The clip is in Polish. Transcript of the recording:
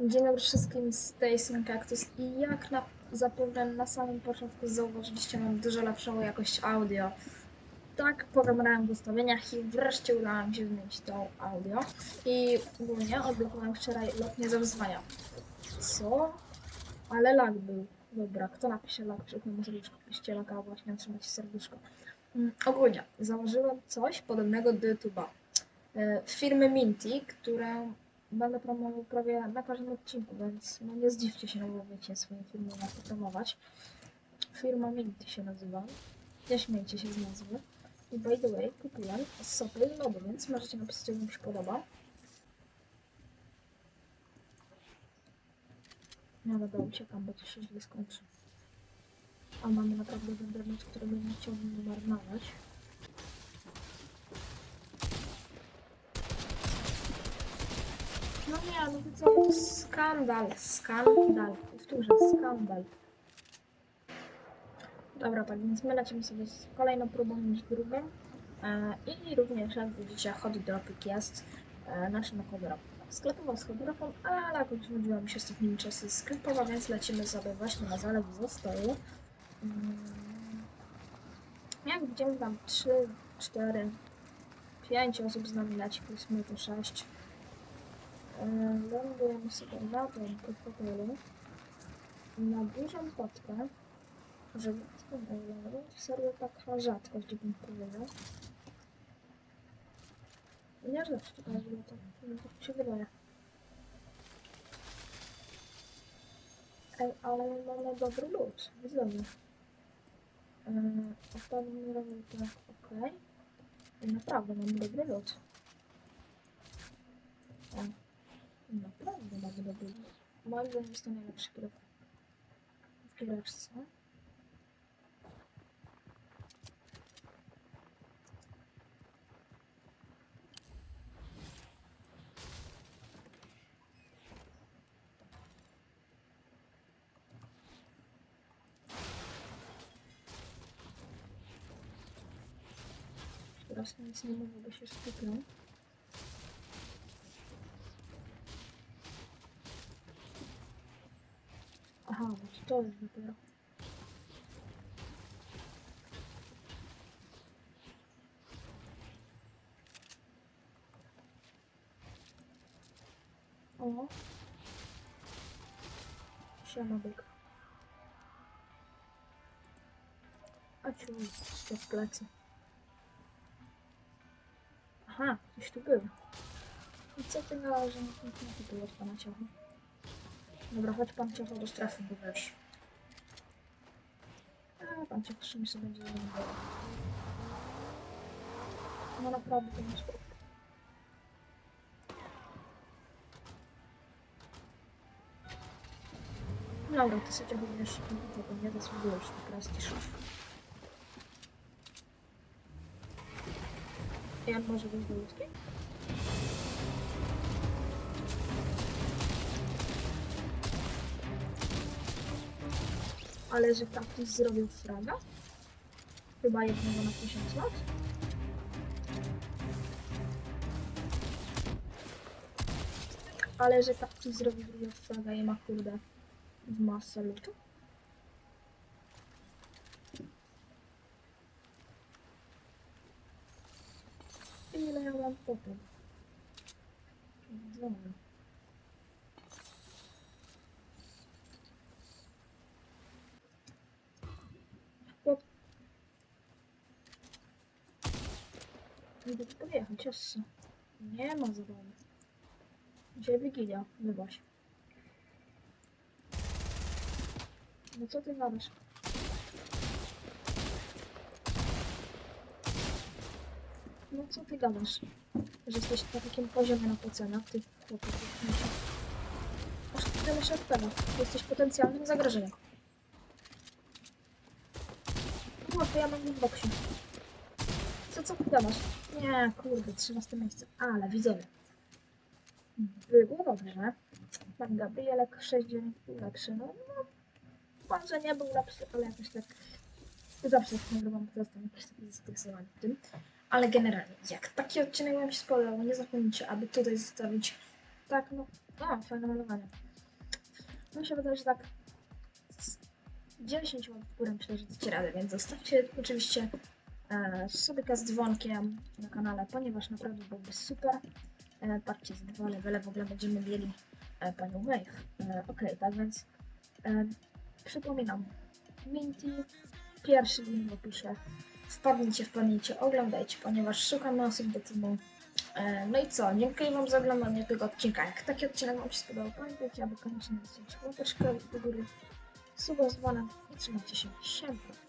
Dzień dobry wszystkim z tej Kaktus i jak na, zapewne na samym początku zauważyliście, mam dużo lepszą jakość audio. Tak pogamrałem w ustawieniach i wreszcie udało mi się zmienić to audio. I ogólnie odblokowałem wczoraj lotnie za wyzwania. Co? Ale lag był. Dobra, kto napisze lag? Przypomnę serduszko. Piszcie laga, właśnie otrzymać serduszko. Mm, ogólnie, założyłem coś podobnego do YouTube'a. E, Firmy Minty, którą będę promował prawie na każdym odcinku, więc no nie zdziwcie się, no bo wiecie, swoje firmy warto promować. Firma Minty się nazywa. Nie śmiejcie się z nazwy. I by the way, kupiłem sopy lodu, więc możecie napisać, jak wam się podoba. Ja dobra, uciekam, bo to się źle skończy. A mamy naprawdę dobry noc, którego nie chciałbym marnować. Nie, no to co? Skandal, skandal. Powtórzę, skandal. Dobra, tak więc my lecimy sobie z kolejną próbą niż drugą. E, I również, jak widzicie, hot dropik jest. E, znaczy no hot drop. Sklepował z hot dropem, ale jakoś nudziła mi się ostatnimi czasy sklepowa, więc lecimy sobie właśnie na zalew zastoju. Mm. Jak widzimy tam 3, 4, 5 osób z nami leci, plus my to 6. Lądujemy sobie na tym hotelu na dużą potkę, żeby to serio taka rzadkość, bym powiedział. Nie rzadkość, ale to, no, tak się wydaje. Ej, ale mamy dobry lód, widzowie. Yy, Ostatni robił tak, okej. I Naprawdę mamy dobry lód. O. Naprawdę bardzo dobry. Moim zdaniem jest to najlepszy grę w giereczce. Teraz nic nie mówię, bo się skupiam. Aha, to jest dopiero. O. Siema byk. A ciu, to w plecy. Aha, gdzieś tu był. I co ty gadasz, że nie było pana ciacha? Dobra, chodź pan ciacho do strefy, bo wiesz. A, pan ciacho czymś sobie będzie zajmował. No naprawdę to nie spoko. Dobra, ty sobie ciacho będziesz tego nie zasługujesz na prestiż. Ja może być do łódki? Ale że kaktus zrobił fraga? Chyba jednego na tysiąc lat? Ale że kaktus zrobił drugiego fraga i ma kurde w masę lutu? Ile ja mam potem? Dobra. Tu podjechać, jeszcze. Nie ma zabawy. Dzisiaj Wigilia, wybacz. No co ty gadasz? No co ty gadasz? Że jesteś na takim poziomie ty chłopie, ty myślisz. Masz tyle się od tego. Jesteś potencjalnym zagrożeniem. No to ja mam w boksie. Co, co ty gadasz? Nie, kurde, 13 miejsce. Ale widzowie. Było dobrze. Pan Gabrielek 6-9 był lepszy. No, no, może nie był lepszy, ale jakoś tak zawsze jak nagrywam, to jestem jakiś taki zestresowany tym. Ale generalnie, jak taki odcinek Wam się spodobał, nie zapomnijcie, aby tutaj zostawić tak, no, o, fajne malowanie. Mi się wydaje, że tak z 10 łap w górę myślę, że dacie radę, więc zostawcie oczywiście e, subika z dzwonkiem na kanale, ponieważ naprawdę byłby super. E, patrzcie, z dwa levele w ogóle będziemy mieli e, panią Wave. Okej, tak więc przypominam, Minty, pierwszy link w opisie. Wpadnijcie, wpadnijcie, oglądajcie, ponieważ szukamy osób do teamu. No i co? Dziękuję Wam za oglądanie tego odcinka. Jak taki odcinek Wam się spodobał, pamiętajcie, aby koniecznie zostawić łapeczkę do góry, suba z dzwonem i trzymajcie się. Siemka.